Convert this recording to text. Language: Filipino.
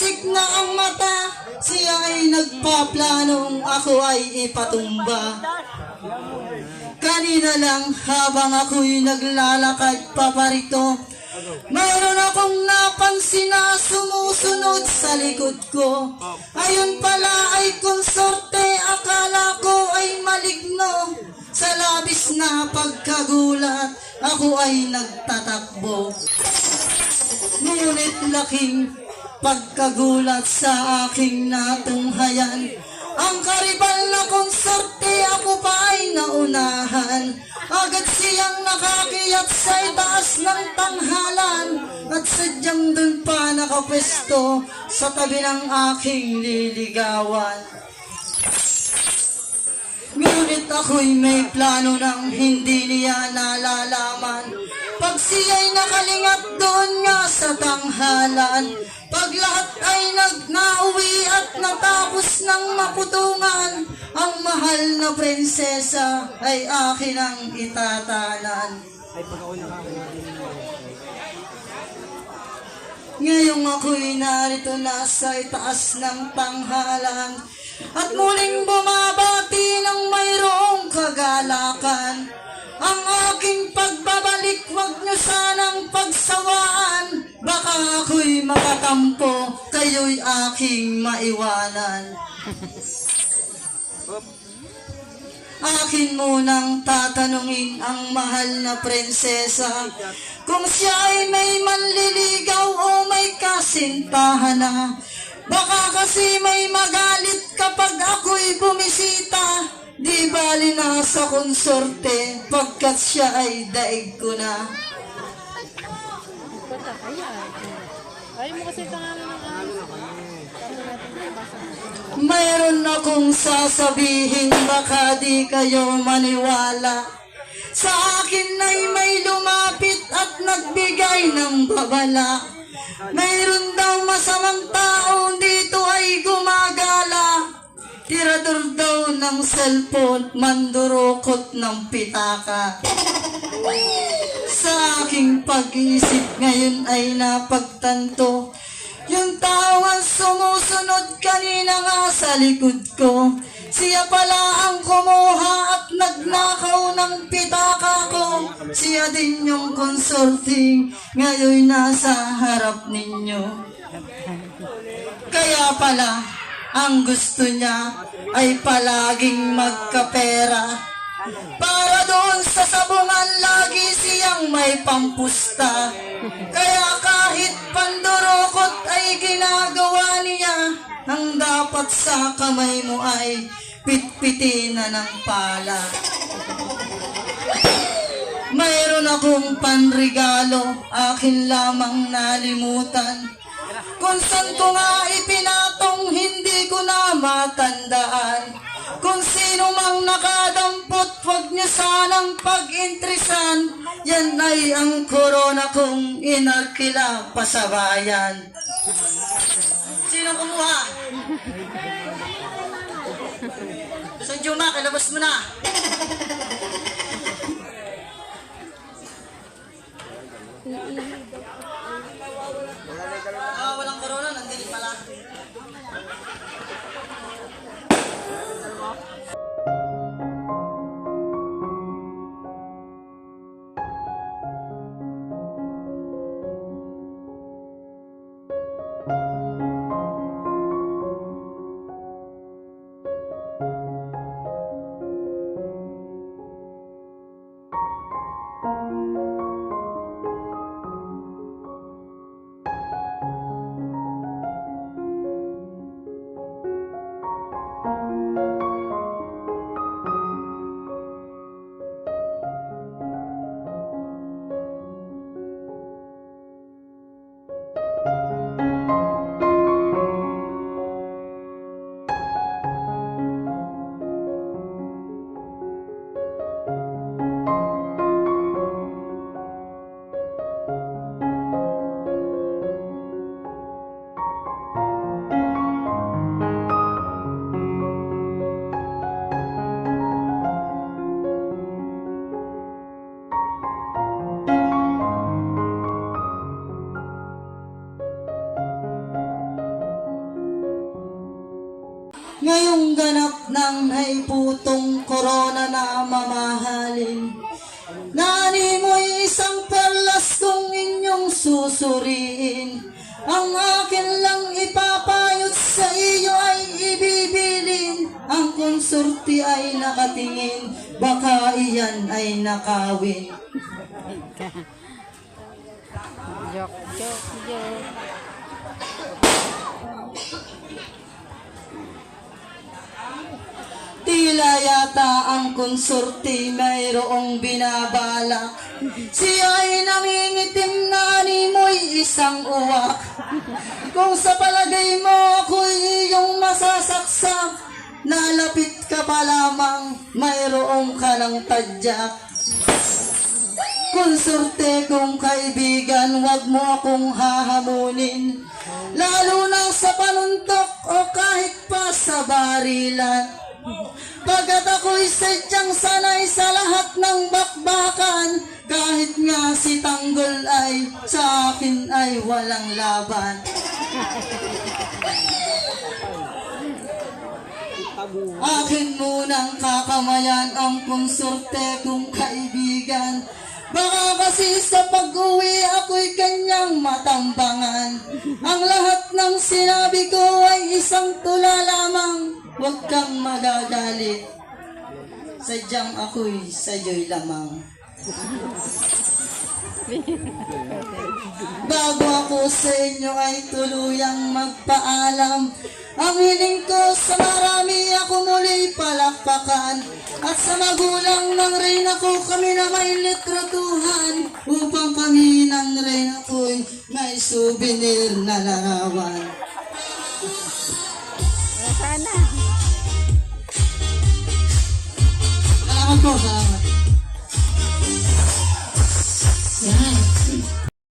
Bumisik na ang mata, siya ay nagpaplanong ako ay ipatumba. Kanina lang habang ako'y naglalakad paparito, mayroon akong napansin na sumusunod sa likod ko. Ayun pala ay konsorte, akala ko ay maligno. Sa labis na pagkagulat, ako ay nagtatakbo. Ngunit laking pagkagulat sa aking natunghayan. Ang karibal na konsorte ako pa ay naunahan. Agad siyang nakakiyat sa itaas ng tanghalan. At sadyang dun pa nakapwesto sa tabi ng aking liligawan. Ngunit ako'y may plano ng hindi niya nalalaman siya'y nakalingat doon nga sa tanghalan. Pag lahat ay nagnauwi at natapos ng maputungan Ang mahal na prinsesa ay akin ang itatanan Ngayong ako'y narito na sa itaas ng tanghalan. At muling pagsawaan Baka ako'y makatampo, kayo'y aking maiwanan. Akin munang tatanungin ang mahal na prinsesa Kung siya ay may manliligaw o may kasintahan na Baka kasi may magalit kapag ako'y bumisita. Di bali na sa konsorte Pagkat siya ay daig ko na Bata, ayan. Ayaw mo kasi tangalan ng. Mayroon akong sasabihin baka di kayo maniwala Sa akin ay may lumapit at nagbigay ng babala Mayroon daw masamang tao dito Tirador daw ng cellphone, mandurukot ng pitaka. Sa aking pag-iisip ngayon ay napagtanto. Yung tao ang sumusunod kanina nga sa likod ko. Siya pala ang kumuha at nagnakaw ng pitaka ko. Siya din yung consulting. Ngayon nasa harap ninyo. Kaya pala, ang gusto niya ay palaging magkapera para doon sa sabungan lagi siyang may pampusta. Kaya kahit pandurokot ay ginagawa niya, ang dapat sa kamay mo ay pitpitin na ng pala. Mayroon akong panregalo, akin lamang nalimutan. Kung saan ko nga hindi ko na matandaan. Kung sino mang nakadampot, wag niyo sanang pag-intrisan. Yan ay ang korona kong inarkila pa sa bayan. Sino kumuha? So, Juma, kalabas mo na. lang ay putong korona na mamahalin. Nani mo'y isang perlas kung inyong susuriin. Ang akin lang ipapayot sa iyo ay ibibilin. Ang konsorte ay nakatingin, baka iyan ay nakawin. Joke, joke, joke. Tila yata ang konsorte mayroong binabala. Siya ay nangingitim na animoy isang uwak. Kung sa palagay mo ako'y iyong masasaksak, nalapit ka pa lamang, mayroong ka ng tadyak. Konsorte kong kaibigan, wag mo akong hahamunin. Lalo na sa panuntok o kahit pa sa barilan. Pagkat ako'y sadyang sanay sa lahat ng bakbakan, kahit nga si Tanggol ay sa akin ay walang laban. Akin munang kakamayan ang konsorte kong kaibigan. Baka kasi sa pag-uwi ako'y kanyang matambangan. Ang lahat ng sinabi ko ay isang tula lamang. Huwag kang magagalit. Sadyang ako'y sa'yo'y lamang. Bago ako sa inyo ay tuluyang magpaalam Ang hiling ko sa marami ako muli palakpakan At sa magulang ng reyna ko kami na may litratuhan Upang kami ng reyna ko'y may souvenir na larawan sana. Salamat po, salamat